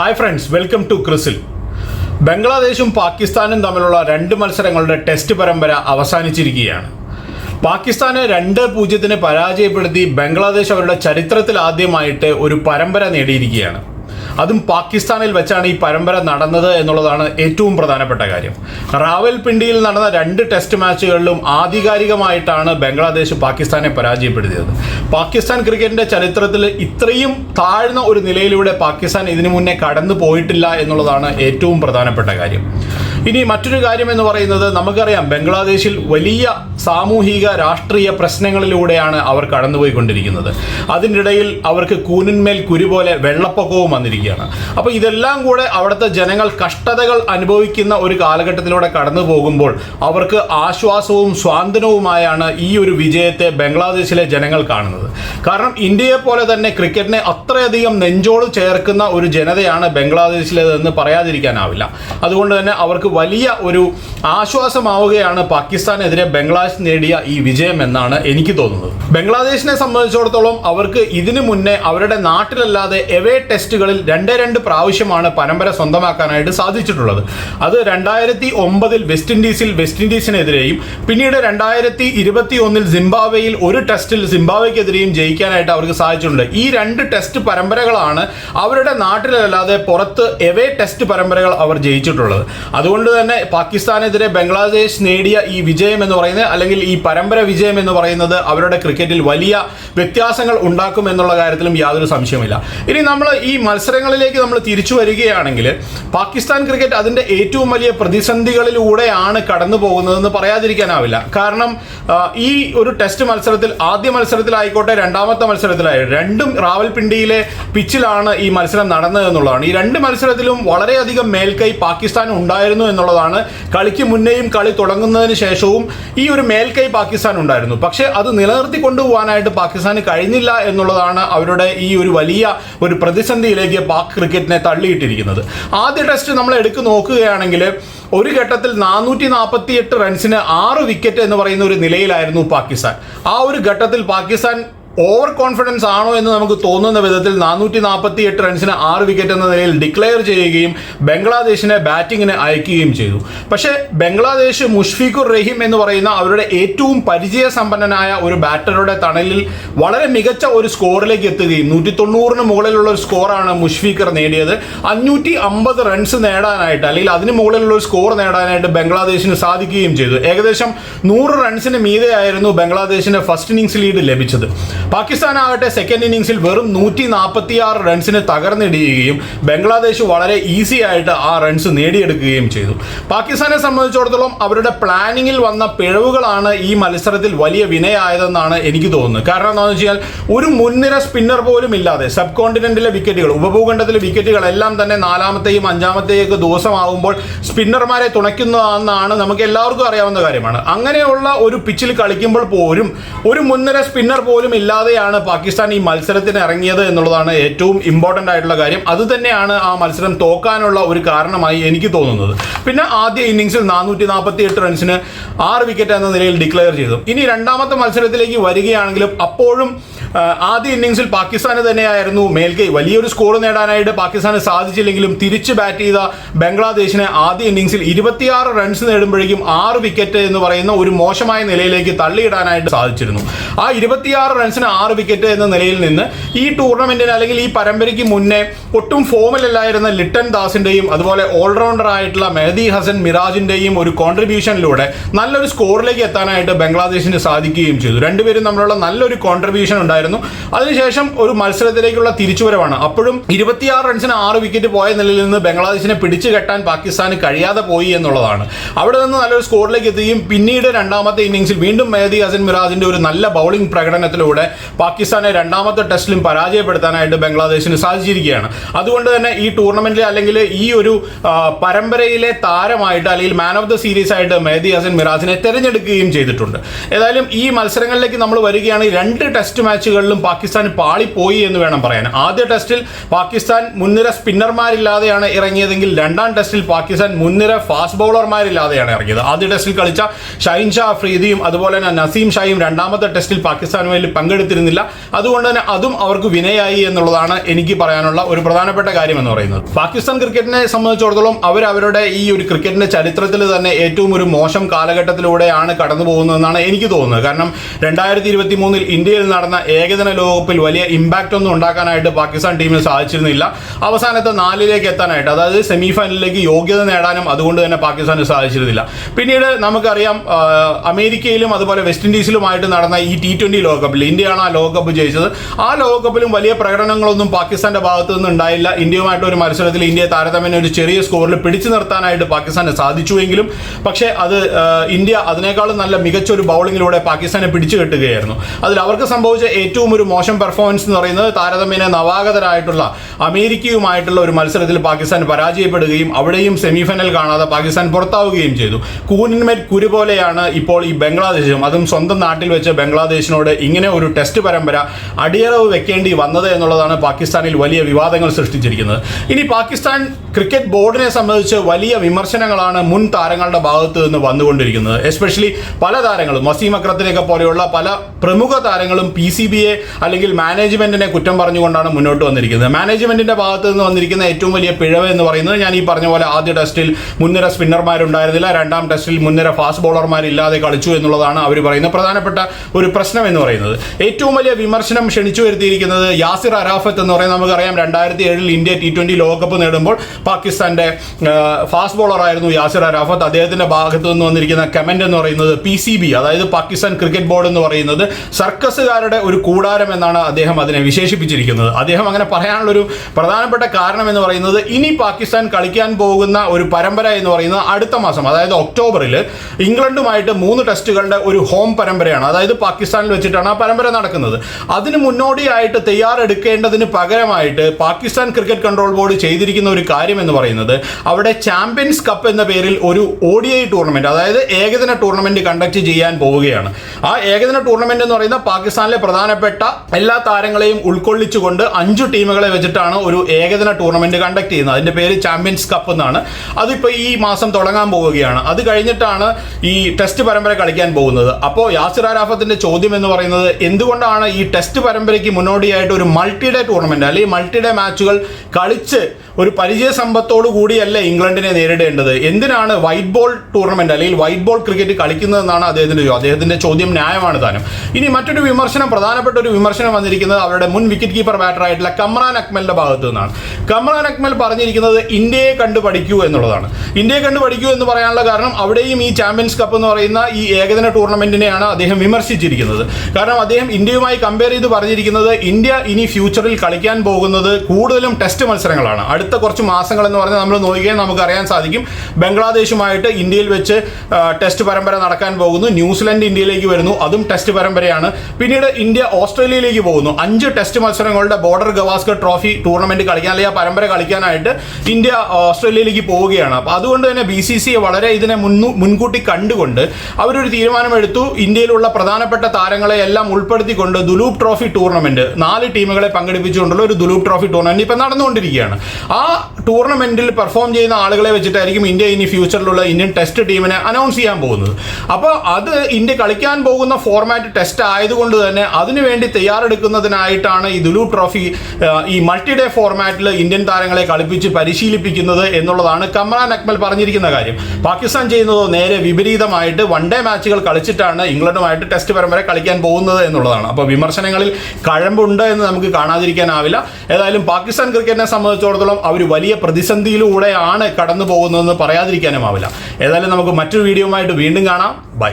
Hi friends welcome to ക്രിസിൽ ബംഗ്ലാദേശും പാകിസ്ഥാനും തമ്മിലുള്ള രണ്ട് മത്സരങ്ങളുടെ ടെസ്റ്റ് പരമ്പര അവസാനിച്ചിരിക്കുകയാണ്. പാകിസ്ഥാനെ രണ്ട് പൂജ്യത്തിന് പരാജയപ്പെടുത്തി ബംഗ്ലാദേശ് അവരുടെ ചരിത്രത്തിൽ ആദ്യമായിട്ട് ഒരു പരമ്പര നേടിയിരിക്കുകയാണ്. അതും പാകിസ്ഥാനിൽ വെച്ചാണ് ഈ പരമ്പര നടന്നത് എന്നുള്ളതാണ് ഏറ്റവും പ്രധാനപ്പെട്ട കാര്യം. റാവൽപിണ്ടിയിൽ നടന്ന രണ്ട് ടെസ്റ്റ് മാച്ചുകളിലും ആധികാരികമായിട്ടാണ് ബംഗ്ലാദേശ് പാകിസ്ഥാനെ പരാജയപ്പെടുത്തിയത്. പാകിസ്ഥാൻ ക്രിക്കറ്റിന്റെ ചരിത്രത്തിൽ ഇത്രയും താഴ്ന്ന ഒരു നിലയിലൂടെ പാകിസ്ഥാൻ ഇതിനു മുന്നേ കടന്നു പോയിട്ടില്ല എന്നുള്ളതാണ് ഏറ്റവും പ്രധാനപ്പെട്ട കാര്യം. ഇനി മറ്റൊരു കാര്യം എന്ന് പറയുന്നത് നമുക്കറിയാം ബംഗ്ലാദേശിൽ വലിയ സാമൂഹിക രാഷ്ട്രീയ പ്രശ്നങ്ങളിലൂടെയാണ് അവർ കടന്നുപോയിക്കൊണ്ടിരിക്കുന്നത്. അതിനിടയിൽ അവർക്ക് കൂനിന്മേൽ കുരു പോലെ വെള്ളപ്പൊക്കവും വന്നിരിക്കുകയാണ്. അപ്പോൾ ഇതെല്ലാം കൂടെ അവിടുത്തെ ജനങ്ങൾ കഷ്ടതകൾ അനുഭവിക്കുന്ന ഒരു കാലഘട്ടത്തിലൂടെ കടന്നു പോകുമ്പോൾ അവർക്ക് ആശ്വാസവും സ്വാന്തനവുമായാണ് ഈ ഒരു വിജയത്തെ ബംഗ്ലാദേശിലെ ജനങ്ങൾ കാണുന്നത്. കാരണം ഇന്ത്യയെ പോലെ തന്നെ ക്രിക്കറ്റിനെ അത്രയധികം നെഞ്ചോട് ചേർക്കുന്ന ഒരു ജനതയാണ് ബംഗ്ലാദേശിലേതെന്ന് പറയാതിരിക്കാനാവില്ല. അതുകൊണ്ട് തന്നെ അവർക്ക് വലിയ ഒരു ആശ്വാസമാവുകയാണ് പാകിസ്ഥാനെതിരെ ബംഗ്ലാദേശ് നേടിയ ഈ വിജയം എന്നാണ് എനിക്ക് തോന്നുന്നത്. ബംഗ്ലാദേശിനെ സംബന്ധിച്ചിടത്തോളം അവർക്ക് ഇതിനു മുന്നേ അവരുടെ നാട്ടിലല്ലാതെ എവേ ടെസ്റ്റുകളിൽ രണ്ടേ രണ്ട് പ്രാവശ്യമാണ് പരമ്പര സ്വന്തമാക്കാനായിട്ട് സാധിച്ചിട്ടുള്ളത്. അത് രണ്ടായിരത്തി ഒമ്പതിൽ വെസ്റ്റ് ഇൻഡീസിൽ വെസ്റ്റ് ഇൻഡീസിനെതിരെയും പിന്നീട് രണ്ടായിരത്തി ഇരുപത്തി ഒന്നിൽ സിംബാബ്വേയിൽ ഒരു ടെസ്റ്റിൽ സിംബാബ്വേക്കെതിരെയും ജയിക്കാനായിട്ട് അവർക്ക് സാധിച്ചിട്ടുണ്ട്. ഈ രണ്ട് ടെസ്റ്റ് പരമ്പരകളാണ് അവരുടെ നാട്ടിലല്ലാതെ പുറത്ത് എവേ ടെസ്റ്റ് പരമ്പരകൾ അവർ ജയിച്ചിട്ടുള്ളത്. അതുകൊണ്ട് തന്നെ പാകിസ്ഥാനെതിരെ ബംഗ്ലാദേശ് നേടിയ ഈ വിജയം എന്ന് പറയുന്നത് അല്ലെങ്കിൽ ഈ പരമ്പര വിജയം എന്ന് പറയുന്നത് അവരുടെ ക്രിക്കറ്റിൽ വലിയ വ്യത്യാസങ്ങൾ ഉണ്ടാക്കും എന്നുള്ള കാര്യത്തിലും യാതൊരു സംശയമില്ല ഇനി നമ്മൾ ഈ മത്സരങ്ങളിലേക്ക് നമ്മൾ തിരിച്ചു വരികയാണെങ്കിൽ പാകിസ്ഥാൻ ക്രിക്കറ്റ് അതിന്റെ ഏറ്റവും വലിയ പ്രതിസന്ധികളിലൂടെയാണ് കടന്നു പോകുന്നതെന്ന് പറയാതിരിക്കാനാവില്ല. കാരണം ഈ ഒരു ടെസ്റ്റ് മത്സരത്തിൽ ആദ്യ മത്സരത്തിലായിക്കോട്ടെ രണ്ടാമത്തെ മത്സരത്തിലായി രണ്ടും റാവൽപിണ്ടിയിലെ പിച്ചിലാണ് ഈ മത്സരം നടന്നതെന്നുള്ളതാണ് ഈ രണ്ട് മത്സരത്തിലും വളരെയധികം മേൽക്കൈ പാകിസ്ഥാൻ ഉണ്ടായിരുന്നു എന്നുള്ളതാണ്. കളിക്ക് മുന്നേയും കളി തുടങ്ങുന്നതിന് ശേഷവും ഈ ഒരു മേൽക്കൈ പാകിസ്ഥാൻ ഉണ്ടായിരുന്നു. പക്ഷേ അത് നിലനിർത്തി കൊണ്ടുപോകാനായിട്ട് പാകിസ്ഥാന് കഴിഞ്ഞില്ല എന്നുള്ളതാണ് അവരുടെ ഈ ഒരു വലിയ ഒരു പ്രതിസന്ധിയിലേക്ക് പാക് ക്രിക്കറ്റിനെ തള്ളിയിട്ടിരിക്കുന്നത്. ആദ്യ ടെസ്റ്റ് നമ്മൾ എടുത്തു നോക്കുകയാണെങ്കിൽ ഒരു ഘട്ടത്തിൽ നാനൂറ്റി നാൽപ്പത്തി എട്ട് റൺസിന് ആറ് വിക്കറ്റ് എന്ന് പറയുന്ന ഒരു നിലയിലായിരുന്നു പാകിസ്ഥാൻ. ആ ഒരു ഘട്ടത്തിൽ പാകിസ്ഥാൻ ഓവർ കോൺഫിഡൻസ് ആണോ എന്ന് നമുക്ക് തോന്നുന്ന വിധത്തിൽ നാനൂറ്റി നാൽപ്പത്തി എട്ട് റൺസിന് ആറ് വിക്കറ്റ് എന്ന നിലയിൽ ഡിക്ലെയർ ചെയ്യുകയും ബംഗ്ലാദേശിനെ ബാറ്റിങ്ങിന് അയക്കുകയും ചെയ്തു. പക്ഷേ ബംഗ്ലാദേശ് മുഷ്ഫീഖുർ റഹീം എന്ന് പറയുന്ന അവരുടെ ഏറ്റവും പരിചയസമ്പന്നനായ ഒരു ബാറ്ററുടെ തണലിൽ വളരെ മികച്ച ഒരു സ്കോറിലേക്ക് എത്തുകയും നൂറ്റി തൊണ്ണൂറിന് മുകളിലുള്ള ഒരു സ്കോറാണ് മുഷ്ഫീഖർ നേടിയത്. അഞ്ഞൂറ്റി അമ്പത് റൺസ് നേടാനായിട്ട് അല്ലെങ്കിൽ അതിന് മുകളിലുള്ള ഒരു സ്കോർ നേടാനായിട്ട് ബംഗ്ലാദേശിന് സാധിക്കുകയും ചെയ്തു. ഏകദേശം നൂറ് റൺസിന് മീതെയായിരുന്നു ബംഗ്ലാദേശിന് ഫസ്റ്റ് ഇന്നിംഗ്സ് ലീഡ് ലഭിച്ചത്. പാകിസ്ഥാൻ ആകട്ടെ സെക്കൻഡ് ഇന്നിംഗ്സിൽ വെറും നൂറ്റി നാൽപ്പത്തി ആറ് റൺസിന് തകർന്നിടുകയും ബംഗ്ലാദേശ് വളരെ ഈസി ആയിട്ട് ആ റൺസ് നേടിയെടുക്കുകയും ചെയ്തു. പാകിസ്ഥാനെ സംബന്ധിച്ചിടത്തോളം അവരുടെ പ്ലാനിങ്ങിൽ വന്ന പിഴവുകളാണ് ഈ മത്സരത്തിൽ വലിയ വിനയായതെന്നാണ് എനിക്ക് തോന്നുന്നത്. കാരണം എന്താണെന്ന് വെച്ച് കഴിഞ്ഞാൽ ഒരു മുൻനിര സ്പിന്നർ പോലും ഇല്ലാതെ സബ് കോണ്ടിനെന്റിലെ വിക്കറ്റുകൾ ഉപഭൂഖണ്ഡത്തിലെ വിക്കറ്റുകൾ എല്ലാം തന്നെ നാലാമത്തെയും അഞ്ചാമത്തെയും ഒക്കെ ദിവസമാകുമ്പോൾ സ്പിന്നർമാരെ തുണയ്ക്കുന്നതെന്നാണ് നമുക്ക് എല്ലാവർക്കും അറിയാവുന്ന കാര്യമാണ്. അങ്ങനെയുള്ള ഒരു പിച്ചിൽ കളിക്കുമ്പോൾ പോലും ഒരു മുൻനിര സ്പിന്നർ പോലും ഇല്ലാതെയാണ് പാകിസ്ഥാൻ ഈ മത്സരത്തിന് ഇറങ്ങിയത് എന്നുള്ളതാണ് ഏറ്റവും ഇമ്പോർട്ടന്റ് ആയിട്ടുള്ള കാര്യം. അത് തന്നെയാണ് ആ മത്സരം തോക്കാനുള്ള ഒരു കാരണമായി എനിക്ക് തോന്നുന്നത്. പിന്നെ ആദ്യ ഇന്നിംഗ്സിൽ നാനൂറ്റി നാൽപ്പത്തി എട്ട് റൺസിന് ആറ് വിക്കറ്റ് എന്ന നിലയിൽ ഡിക്ലെയർ ചെയ്തു. ഇനി രണ്ടാമത്തെ മത്സരത്തിലേക്ക് വരികയാണെങ്കിലും അപ്പോഴും ആദ്യ ഇന്നിങ്സിൽ പാകിസ്ഥാന് തന്നെയായിരുന്നു മേൽക്കൈ. വലിയൊരു സ്കോർ നേടാനായിട്ട് പാകിസ്ഥാന് സാധിച്ചില്ലെങ്കിലും തിരിച്ച് ബാറ്റ് ചെയ്ത ബംഗ്ലാദേശിനെ ആദ്യ ഇന്നിങ്സിൽ ഇരുപത്തിയാറ് റൺസ് നേടുമ്പോഴേക്കും ആറ് വിക്കറ്റ് എന്ന് പറയുന്ന ഒരു മോശമായ നിലയിലേക്ക് തള്ളിയിടാനായിട്ട് സാധിച്ചിരുന്നു. ആ ഇരുപത്തിയാറ് റൺസിന് ആറ് വിക്കറ്റ് എന്ന നിലയിൽ നിന്ന് ഈ ടൂർണമെന്റിന് അല്ലെങ്കിൽ ഈ പരമ്പരയ്ക്ക് മുന്നേ ഒട്ടും ഫോമിലല്ലായിരുന്ന ലിട്ടൻ ദാസിന്റെയും അതുപോലെ ഓൾറൗണ്ടർ ആയിട്ടുള്ള മെഹദി ഹസൻ മിറാജിന്റെയും ഒരു കോൺട്രിബ്യൂഷനിലൂടെ നല്ലൊരു സ്കോറിലേക്ക് എത്താനായിട്ട് ബംഗ്ലാദേശിന് സാധിക്കുകയും ചെയ്തു. രണ്ടുപേരും തമ്മിലുള്ള നല്ലൊരു കോൺട്രിബ്യൂഷൻ ഉണ്ടായിരുന്നു. അതിനുശേഷം ഒരു മത്സരത്തിലേക്കുള്ള തിരിച്ചുവരവാണ്. അപ്പോഴും ഇരുപത്തിയാറ് റൺസിന് ആറ് വിക്കറ്റ് പോയ നിലയിൽ നിന്ന് ബംഗ്ലാദേശിനെ പിടിച്ചു കെട്ടാൻ പാകിസ്ഥാന് കഴിയാതെ പോയി എന്നുള്ളതാണ്. അവിടെ നിന്ന് നല്ലൊരു സ്കോറിലേക്ക് എത്തുകയും പിന്നീട് രണ്ടാമത്തെ ഇന്നിംഗ്സിൽ വീണ്ടും മെഹദി ഹസൻ മിറാജിന്റെ ഒരു നല്ല ബൗളിംഗ് പ്രകടനത്തിലൂടെ പാകിസ്ഥാനെ രണ്ടാമത്തെ ടെസ്റ്റിലും പരാജയപ്പെടുത്താനായിട്ട് ബംഗ്ലാദേശിന് സാധിച്ചിരിക്കുകയാണ്. അതുകൊണ്ട് തന്നെ ഈ ടൂർണമെന്റിൽ അല്ലെങ്കിൽ ഈ ഒരു പരമ്പരയിലെ താരമായിട്ട് അല്ലെങ്കിൽ മാൻ ഓഫ് ദ സീരീസ് ആയിട്ട് മെഹദി ഹസൻ മിറാജിനെ തിരഞ്ഞെടുക്കുകയും ചെയ്തിട്ടുണ്ട്. ഏതായാലും ഈ മത്സരങ്ങളിലേക്ക് നമ്മൾ വരികയാണ്. രണ്ട് ടെസ്റ്റ് മാച്ചുകൾ ടെസ്റ്റുകളിലും പാകിസ്ഥാൻ പാളിപ്പോയി എന്ന് വേണം പറയാൻ. ആദ്യ ടെസ്റ്റിൽ പാകിസ്ഥാൻ മുൻനിര സ്പിന്നർമാരില്ലാതെയാണ് ഇറങ്ങിയതെങ്കിൽ രണ്ടാം ടെസ്റ്റിൽ പാകിസ്ഥാൻ മുൻനിര ഫാസ്റ്റ് ബൗളർമാരില്ലാതെയാണ് ഇറങ്ങിയത്. ആദ്യ ടെസ്റ്റിൽ കളിച്ച ഷൈൻ ഷാ അഫ്രീദിയും അതുപോലെ തന്നെ നസീം ഷായും രണ്ടാമത്തെ ടെസ്റ്റിൽ പാകിസ്ഥാൻ വേണ്ടി പങ്കെടുത്തിരുന്നില്ല. അതുകൊണ്ട് തന്നെ അതും അവർക്ക് വിനയായി എന്നുള്ളതാണ് എനിക്ക് പറയാനുള്ള ഒരു പ്രധാനപ്പെട്ട കാര്യം എന്ന് പറയുന്നത്. പാകിസ്ഥാൻ ക്രിക്കറ്റിനെ സംബന്ധിച്ചിടത്തോളം അവർ അവരുടെ ഈ ഒരു ക്രിക്കറ്റിന്റെ ചരിത്രത്തിൽ തന്നെ ഏറ്റവും ഒരു മോശം കാലഘട്ടത്തിലൂടെയാണ് കടന്നു പോകുന്നതെന്നാണ് എനിക്ക് തോന്നുന്നത്. കാരണം രണ്ടായിരത്തി ഇരുപത്തി മൂന്നിൽ ഇന്ത്യയിൽ നടന്ന ഏകദിന ലോകകപ്പിൽ വലിയ ഇമ്പാക്റ്റ് ഒന്നും ഉണ്ടാക്കാനായിട്ട് പാകിസ്ഥാൻ ടീമിന് സാധിച്ചിരുന്നില്ല. അവസാനത്തെ നാലിലേക്ക് എത്താനായിട്ട് അതായത് സെമി ഫൈനലിലേക്ക് യോഗ്യത നേടാനും അതുകൊണ്ട് തന്നെ പാകിസ്ഥാന് സാധിച്ചിരുന്നില്ല. പിന്നീട് നമുക്കറിയാം അമേരിക്കയിലും അതുപോലെ വെസ്റ്റ് ഇൻഡീസിലുമായിട്ട് നടന്ന ഈ ടി ട്വന്റി ലോകകപ്പിൽ ഇന്ത്യയാണ് ആ ലോകകപ്പ് ജയിച്ചത്. ആ ലോകകപ്പിലും വലിയ പ്രകടനങ്ങളൊന്നും പാകിസ്ഥാന്റെ ഭാഗത്തു നിന്ന് ഉണ്ടായില്ല. ഇന്ത്യയുമായിട്ട് ഒരു മത്സരത്തിൽ ഇന്ത്യയെ താരതമ്യേന ഒരു ചെറിയ സ്കോറിൽ പിടിച്ചു നിർത്താനായിട്ട് പാകിസ്ഥാന് സാധിച്ചുവെങ്കിലും പക്ഷേ അത് ഇന്ത്യ അതിനേക്കാളും നല്ല മികച്ച ഒരു ബൗളിങ്ങിലൂടെ പാകിസ്ഥാനെ പിടിച്ചു കെട്ടുകയായിരുന്നു. അതിൽ അവർക്ക് സംഭവിച്ച ഏറ്റവും ഒരു മോശം പെർഫോമൻസ് എന്ന് പറയുന്നത് താരതമ്യേന നവാഗതരായിട്ടുള്ള അമേരിക്കയുമായിട്ടുള്ള ഒരു മത്സരത്തിൽ പാകിസ്ഥാൻ പരാജയപ്പെടുകയും അവിടെയും സെമിഫൈനൽ കാണാതെ പാകിസ്ഥാൻ പുറത്താവുകയും ചെയ്തു. കൂനിന്മേൽ കുരു പോലെയാണ് ഇപ്പോൾ ഈ ബംഗ്ലാദേശും. അതും സ്വന്തം നാട്ടിൽ വെച്ച് ബംഗ്ലാദേശിനോട് ഇങ്ങനെ ഒരു ടെസ്റ്റ് പരമ്പര അടിയറവ് വെക്കേണ്ടി വന്നത് എന്നുള്ളതാണ് പാകിസ്ഥാനിൽ വലിയ വിവാദങ്ങൾ സൃഷ്ടിച്ചിരിക്കുന്നത്. ഇനി പാകിസ്ഥാൻ ക്രിക്കറ്റ് ബോർഡിനെ സംബന്ധിച്ച് വലിയ വിമർശനങ്ങളാണ് മുൻ താരങ്ങളുടെ ഭാഗത്ത് നിന്ന് വന്നുകൊണ്ടിരിക്കുന്നത്. എസ്പെഷ്യലി പല താരങ്ങളും വസീം അക്രത്തിനെയൊക്കെ പോലെയുള്ള പല പ്രമുഖ താരങ്ങളും പി സി ബി എ അല്ലെങ്കിൽ മാനേജ്മെന്റിനെ കുറ്റം പറഞ്ഞുകൊണ്ടാണ് മുന്നോട്ട് വന്നിരിക്കുന്നത്. മാനേജ്മെന്റിന്റെ ഭാഗത്ത് നിന്ന് വന്നിരിക്കുന്ന ഏറ്റവും വലിയ പിഴവ് എന്ന് പറയുന്നത് ഞാൻ ഈ പറഞ്ഞ പോലെ ആദ്യ ടെസ്റ്റിൽ മുൻനിര സ്പിന്നർമാരുണ്ടായിരുന്നില്ല രണ്ടാം ടെസ്റ്റിൽ മുൻനിര ഫാസ്റ്റ് ബോളർമാരില്ലാതെ കളിച്ചു എന്നുള്ളതാണ് അവർ പറയുന്ന പ്രധാനപ്പെട്ട ഒരു പ്രശ്നം എന്ന് പറയുന്നത്. ഏറ്റവും വലിയ വിമർശനം ക്ഷണിച്ചു വരുത്തിയിരിക്കുന്നത് യാസിർ അറാഫത്ത് എന്ന് പറയുന്നത് നമുക്കറിയാം. രണ്ടായിരത്തി ഏഴിൽ ഇന്ത്യ ടി ട്വന്റി ലോകകപ്പ് നേടുമ്പോൾ പാകിസ്ഥാന്റെ ഫാസ്റ്റ് ബോളറായിരുന്നു യാസിർ അറാഫത്ത് അദ്ദേഹത്തിന്റെ ഭാഗത്ത് നിന്ന് വന്നിരിക്കുന്ന കമന്റ് എന്ന് പറയുന്നത് പി സി ബി അതായത് പാകിസ്ഥാൻ ക്രിക്കറ്റ് ബോർഡ് എന്ന് പറയുന്നത് സർക്കസുകാരുടെ ഒരു കൂടാരം എന്നാണ് അദ്ദേഹം അതിനെ വിശേഷിപ്പിച്ചിരിക്കുന്നത്. അദ്ദേഹം അങ്ങനെ പറയാനുള്ളൊരു പ്രധാനപ്പെട്ട കാരണം എന്ന് പറയുന്നത് ഇനി പാകിസ്ഥാൻ കളിക്കാൻ പോകുന്ന ഒരു പരമ്പര എന്ന് പറയുന്നത് അടുത്ത മാസം അതായത് ഒക്ടോബറിൽ ഇംഗ്ലണ്ടുമായിട്ട് മൂന്ന് ടെസ്റ്റുകളുടെ ഒരു ഹോം പരമ്പരയാണ്. അതായത് പാകിസ്ഥാനിൽ വെച്ചിട്ടാണ് ആ പരമ്പര നടക്കുന്നത്. അതിന് മുന്നോടിയായിട്ട് തയ്യാറെടുക്കേണ്ടതിന് പകരമായിട്ട് പാകിസ്ഥാൻ ക്രിക്കറ്റ് കൺട്രോൾ ബോർഡ് ചെയ്തിരിക്കുന്ന ഒരു കാര്യം എന്ന് പറയുന്നത് അവിടെ ചാമ്പ്യൻസ് കപ്പ് എന്ന പേരിൽ ഒരു ഒ ടൂർണമെന്റ് അതായത് ഏകദിന ടൂർണമെന്റ് കണ്ടക്ട് ചെയ്യാൻ പോവുകയാണ്. ആ ഏകദിന ടൂർണമെന്റ് എന്ന് പറയുന്ന പാകിസ്ഥാനിലെ പ്രധാനപ്പെട്ട എല്ലാ താരങ്ങളെയും ഉൾക്കൊള്ളിച്ചുകൊണ്ട് അഞ്ചു ടീമുകളെ വെച്ചിട്ടാണ് ഒരു ഏകദിന ടൂർണമെന്റ് കണ്ടക്ട് ചെയ്യുന്നത്. അതിന്റെ പേര് ചാമ്പ്യൻസ് കപ്പ് എന്നാണ്. അതിപ്പോൾ ഈ മാസം തുടങ്ങാൻ പോവുകയാണ്. അത് കഴിഞ്ഞിട്ടാണ് ഈ ടെസ്റ്റ് പരമ്പര കളിക്കാൻ പോകുന്നത്. അപ്പോൾ യാസിർ അറാഫത്തിന്റെ ചോദ്യം എന്ന് പറയുന്നത് എന്തുകൊണ്ടാണ് ഈ ടെസ്റ്റ് പരമ്പരയ്ക്ക് മുന്നോടിയായിട്ട് ഒരു മൾട്ടി ഡേ ടൂർണമെന്റ് അല്ലെങ്കിൽ മൾട്ടി ഡേ മാച്ചുകൾ കളിച്ച് ഒരു പരിചയ സമ്പത്തോടു കൂടിയല്ല ഇംഗ്ലണ്ടിനെ നേരിടേണ്ടത്? എന്തിനാണ് വൈറ്റ് ബോൾ ടൂർണമെന്റ് അല്ലെങ്കിൽ വൈറ്റ് ബോൾ ക്രിക്കറ്റ് കളിക്കുന്നതെന്നാണ് അദ്ദേഹത്തിന്റെ ചോദ്യം അദ്ദേഹത്തിന്റെ ചോദ്യം ന്യായമാണ് താനും. ഇനി മറ്റൊരു വിമർശനം പ്രധാനപ്പെട്ട ഒരു വിമർശനം വന്നിരിക്കുന്നത് അവരുടെ മുൻ വിക്കറ്റ് കീപ്പർ ബാറ്റർ ആയിട്ടുള്ള കമ്രാൻ അക്മലിന്റെ ഭാഗത്തു നിന്നാണ് കമ്രാൻ അക്മൽ പറഞ്ഞിരിക്കുന്നത് ഇന്ത്യയെ കണ്ടു പഠിക്കൂ എന്നുള്ളതാണ്. ഇന്ത്യയെ കണ്ടു പഠിക്കൂ എന്ന് പറയാനുള്ള കാരണം അവിടെയും ഈ ചാമ്പ്യൻസ് കപ്പ് എന്ന് പറയുന്ന ഈ ഏകദിന ടൂർണമെന്റിനെയാണ് അദ്ദേഹം വിമർശിച്ചിരിക്കുന്നത്. കാരണം അദ്ദേഹം ഇന്ത്യയുമായി കമ്പയർ ചെയ്ത് പറഞ്ഞിരിക്കുന്നത് ഇന്ത്യ ഇനി ഫ്യൂച്ചറിൽ കളിക്കാൻ പോകുന്നത് കൂടുതലും ടെസ്റ്റ് മത്സരങ്ങളാണ്. അടുത്ത കുറച്ച് മാസങ്ങൾ എന്ന് പറഞ്ഞാൽ നമ്മൾ നോക്കിയാൽ നമുക്ക് അറിയാൻ സാധിക്കും. ബംഗ്ലാദേശുമായിട്ട് ഇന്ത്യയിൽ വെച്ച് ടെസ്റ്റ് പരമ്പര നടക്കാൻ പോകുന്നു. ന്യൂസിലൻഡ് ഇന്ത്യയിലേക്ക് വരുന്നു. അതും ടെസ്റ്റ് പരമ്പരയാണ്. പിന്നീട് ഇന്ത്യ ഓസ്ട്രേലിയയിലേക്ക് പോകുന്നു. അഞ്ച് ടെസ്റ്റ് മത്സരങ്ങളുടെ ബോർഡർ ഗവാസ്കർ ട്രോഫി ടൂർണമെന്റ് കളിക്കാൻ അല്ലെങ്കിൽ പരമ്പര കളിക്കാനായിട്ട് ഇന്ത്യ ഓസ്ട്രേലിയയിലേക്ക് പോവുകയാണ്. അപ്പോൾ അതുകൊണ്ട് തന്നെ ബി സി സി വളരെ ഇതിനെ മുൻകൂട്ടി കണ്ടുകൊണ്ട് അവരൊരു തീരുമാനമെടുത്തു. ഇന്ത്യയിലുള്ള പ്രധാനപ്പെട്ട താരങ്ങളെ എല്ലാം ഉൾപ്പെടുത്തിക്കൊണ്ട് ദുലൂപ് ട്രോഫി ടൂർണമെന്റ് നാല് ടീമുകളെ പങ്കെടുപ്പിച്ചുകൊണ്ടുള്ള ഒരു ദുലൂപ് ട്രോഫി ടൂർണമെന്റ് ഇപ്പം നടന്നുകൊണ്ടിരിക്കുകയാണ്. ആ ടൂർണമെന്റിൽ പെർഫോം ചെയ്യുന്ന ആളുകളെ വെച്ചിട്ടായിരിക്കും ഇന്ത്യ ഇനി ഫ്യൂച്ചറിലുള്ള ഇന്ത്യൻ ടെസ്റ്റ് ടീമിനെ അനൗൺസ് ചെയ്യാൻ പോകുന്നത്. അപ്പോൾ അത് ഇന്ത്യ കളിക്കാൻ പോകുന്ന ഫോർമാറ്റ് ടെസ്റ്റ് ആയതുകൊണ്ട് തന്നെ അതിനുവേണ്ടി തയ്യാറെടുക്കുന്നതിനായിട്ടാണ് ഈ ദുലൂപ് ട്രോഫി ഈ മൾട്ടി ഡേ ഫോർമാറ്റിൽ ഇന്ത്യൻ താരങ്ങളെ കളിപ്പിച്ച് പരിശീലിപ്പിക്കുന്നത് എന്നുള്ളതാണ് കമ്രാൻ അക്മൽ പറഞ്ഞിരിക്കുന്ന കാര്യം. പാകിസ്ഥാൻ ചെയ്യുന്നതോ നേരെ വിപരീതമായിട്ട് വൺ ഡേ മാച്ചുകൾ കളിച്ചിട്ടാണ് ഇംഗ്ലണ്ടുമായിട്ട് ടെസ്റ്റ് പരമ്പര കളിക്കാൻ പോകുന്നത് എന്നുള്ളതാണ്. അപ്പോൾ വിമർശനങ്ങളിൽ കഴമ്പുണ്ട് എന്ന് നമുക്ക് കാണാതിരിക്കാനാവില്ല. ഏതായാലും പാകിസ്ഥാൻ ക്രിക്കറ്റിനെ സംബന്ധിച്ചിടത്തോളം അവർ വലിയ പ്രതിസന്ധിയിലൂടെയാണ് കടന്നു പോകുന്നതെന്ന് പറയാതിരിക്കാനും ആവില്ല ഏതായാലും നമുക്ക് മറ്റൊരു വീഡിയോയുമായിട്ട് വീണ്ടും കാണാം. ബൈ